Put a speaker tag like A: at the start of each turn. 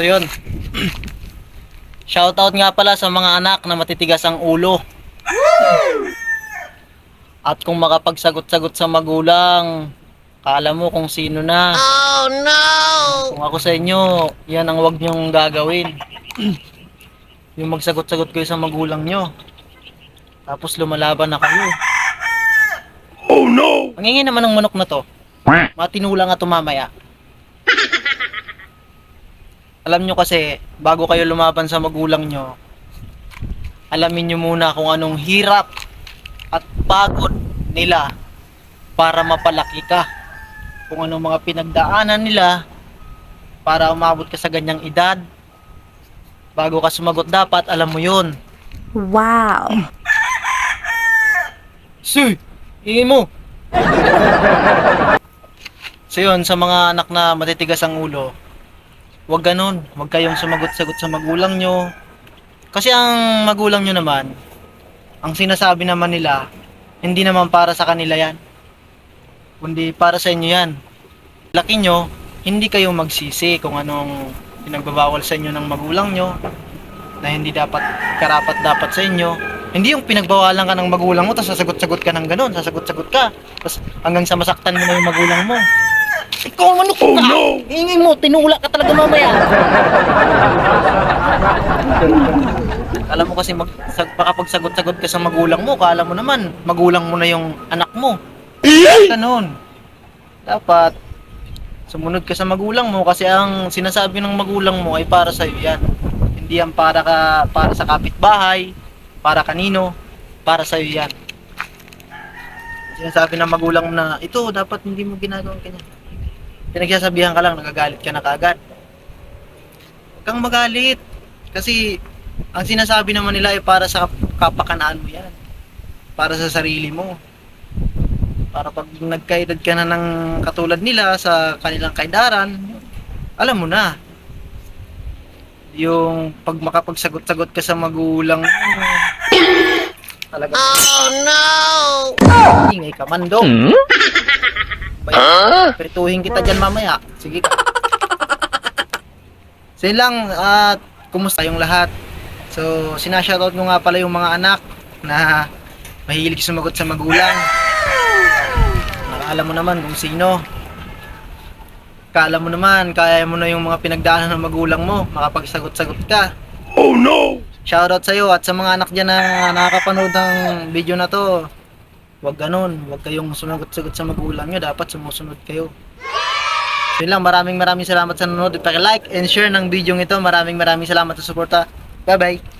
A: So yun. Shoutout nga pala sa mga anak na matitigas ang ulo. At kung makapagsagot-sagot sa magulang, kala mo kung sino na.
B: Oh no!
A: Kung ako sa inyo, yan ang wag nyong gagawin. Yung magsagot-sagot kayo sa magulang nyo. Tapos lumalaban na kayo.
C: Oh no!
A: Ang naman ng manok na to. Matinula nga to mamaya. Alam nyo kasi, bago kayo lumaban sa magulang nyo, alamin nyo muna kung anong hirap at pagod nila para mapalaki ka. Kung anong mga pinagdaanan nila para umabot ka sa ganyang edad. Bago ka sumagot dapat, alam mo yun.
B: Wow!
A: Si, ingin mo. so yun, sa mga anak na matitigas ang ulo, huwag ganun. Huwag kayong sumagot-sagot sa magulang nyo. Kasi ang magulang nyo naman, ang sinasabi naman nila, hindi naman para sa kanila yan. Kundi para sa inyo yan. Laki nyo, hindi kayo magsisi kung anong pinagbabawal sa inyo ng magulang nyo na hindi dapat karapat dapat sa inyo. Hindi yung pinagbawalan ka ng magulang mo, tapos sasagot-sagot ka ng ganun, sasagot-sagot ka, tapos hanggang sa masaktan mo na yung magulang mo. Ikaw ang manok
C: Oh
A: ka!
C: no!
A: Ingay mo, tinula ka talaga mamaya. Alam mo kasi mag, sag, makapagsagot-sagot ka sa magulang mo, kala mo naman, magulang mo na yung anak mo. Ganon. Dapat, sumunod ka sa magulang mo kasi ang sinasabi ng magulang mo ay para sa iyo yan. Hindi yan para ka para sa kapitbahay, para kanino, para sa iyo yan. Sinasabi ng magulang mo na ito dapat hindi mo ginagawa kanya. Pinagsasabihan ka lang, nagagalit ka na kagad. Huwag kang magalit. Kasi ang sinasabi naman nila ay para sa kapakanaan mo yan. Para sa sarili mo. Para pag nagkaedad ka na ng katulad nila sa kanilang kaidaran, alam mo na. Yung pag makapagsagot-sagot ka sa magulang mo, talaga.
B: Oh no!
A: Ingay ka man do. Bay, Prituhin kita dyan mamaya. Sige ka. So yun lang, at kumusta yung lahat? So, sinashoutout ko nga pala yung mga anak na mahilig sumagot sa magulang. Nakaalam mo naman kung sino. Kala mo naman, kaya mo na yung mga pinagdaanan ng magulang mo, makapagsagot-sagot ka.
C: Oh no!
A: Shoutout sa iyo at sa mga anak dyan na nakakapanood ng video na to. Huwag ganun. Huwag kayong sumagot-sagot sa magulang nyo. Dapat sumusunod kayo. So yun lang. Maraming maraming salamat sa nanonood. Paki-like and share ng video ito. Maraming maraming salamat sa suporta. Bye-bye.